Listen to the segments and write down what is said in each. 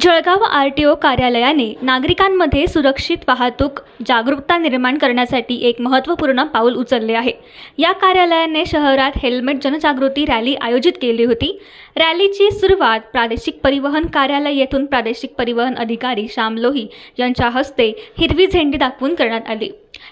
Jalgaon R T O कार्यालयाने नागरिकांमध्ये सुरक्षित वाहतूक जागरूकता निर्माण करण्यासाठी एक महत्त्वपूर्ण पाऊल उचलले आहे. या कार्यालयाने शहरात हेल्मेट जनजागृती रॅली आयोजित केली होती. रॅलीची सुरुवात प्रादेशिक परिवहन कार्यालय येथून प्रादेशिक परिवहन अधिकारी श्याम लोही यांच्या हस्ते हिरवी झेंडी दाखवून करण्यात आली.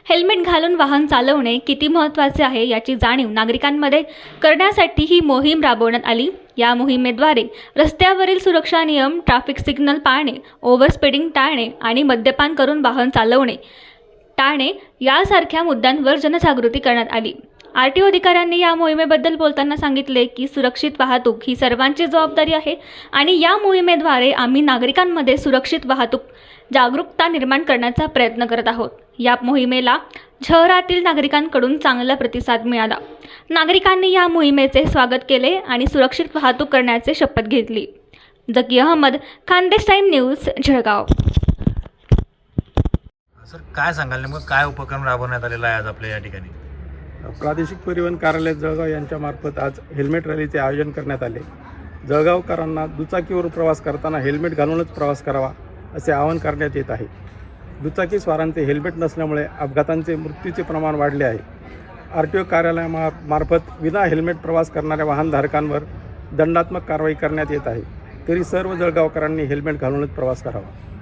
हेल्मेट घालून वाहन चालवणे किती महत्त्वाचे आहे याची जाणीव नागरिकांमध्ये करण्यासाठी ही मोहीम राबवण्यात आली. या मोहिमेद्वारे रस्त्यावरील सुरक्षा नियम ट्रॅफिक सिग्नल पाळणे ओव्हरस्पीडिंग टाळणे आणि मद्यपान करून वाहन चालवणे टाळणे यासारख्या मुद्द्यांवर जनजागृती करण्यात आली. आर टी ओ अधिकाऱ्यांनी या मोहिमेबद्दल बोलताना सांगितले की सुरक्षित वाहतूक ही सर्वांची जबाबदारी आहे आणि या मोहिमेद्वारे आम्ही नागरिकांमध्ये सुरक्षित वाहतूक जागरूकता निर्माण करण्याचा प्रयत्न करत आहोत. या मोहिमेला शहरातील नागरिकांकडून चांगला प्रतिसाद मिळाला. नागरिकांनी या मोहिमेचे स्वागत केले आणि सुरक्षित वाहतूक करण्याचे शपथ घेतली. Zaki Ahmed Khandesh time news Jalgaon. Sir काय सांगाल नेमकं? काय उपक्रम राबवण्यात आलेला आहे आज आपल्या या ठिकाणी? प्रादेशिक परिवहन कार्यालय जळगाव यांच्यामार्फत आज हेल्मेट रॅलीचे आयोजन करण्यात आले. जळगावकरांना दुचाकीवर प्रवास करताना हेल्मेट घालूनच प्रवास करावा असे आवाहन करण्यात येत आहे. दुचाकी स्वारांचे हेल्मेट नसल्यामुळे अपघातांचे मृत्यूचे प्रमाण वाढले आहे. आर टी ओ कार्यालयामा मार्फत विना हेल्मेट प्रवास करणाऱ्या वाहनधारकांवर दंडात्मक कारवाई करण्यात येत आहे. तरी सर्व जळगावकरांनी हेल्मेट घालूनच प्रवास करावा.